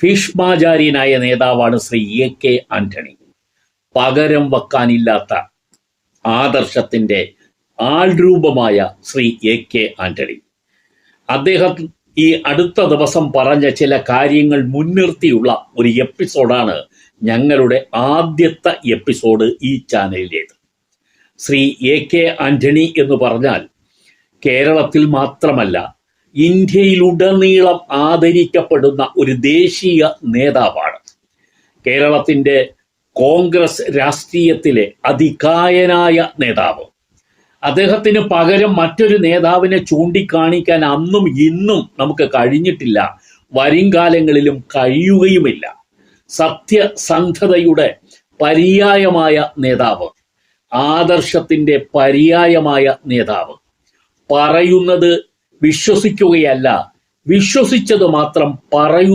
ഭീഷ്മാചാര്യനായ നേതാവാണ് Shri A K Antony. പകരം വെക്കാനില്ലാത്ത ആദർശത്തിന്റെ ആൾരൂപമായ ശ്രീ എ കെ ആന്റണി. അദ്ദേഹം ഈ അടുത്ത ദിവസം പറഞ്ഞ ചില കാര്യങ്ങൾ മുൻനിർത്തിയുള്ള ഒരു എപ്പിസോഡാണ് ഞങ്ങളുടെ ആദ്യത്തെ എപ്പിസോഡ് ഈ ചാനലിലേത്. ശ്രീ എ കെ ആന്റണി എന്ന് പറഞ്ഞാൽ കേരളത്തിൽ മാത്രമല്ല ഇന്ത്യയിലുടനീളം ആദരിക്കപ്പെടുന്ന ഒരു ദേശീയ നേതാവാണ്. കേരളത്തിന്റെ കോൺഗ്രസ് രാഷ്ട്രീയത്തിലെ അതികായനായ നേതാവ്. അദ്ദേഹത്തിന് പകരം മറ്റൊരു നേതാവിനെ ചൂണ്ടിക്കാണിക്കാൻ അന്നും ഇന്നും നമുക്ക് കഴിഞ്ഞിട്ടില്ല. വരും കാലങ്ങളിലും കഴിയുകയുമില്ല. സത്യസന്ധതയുടെ പര്യായമായ നേതാവ്. ആദർശത്തിന്റെ പര്യായമായ നേതാവ്. പറയുന്നത് വിശ്വസിക്കുകയല്ല. വിശ്വസിച്ചത് മാത്രം പറയൂ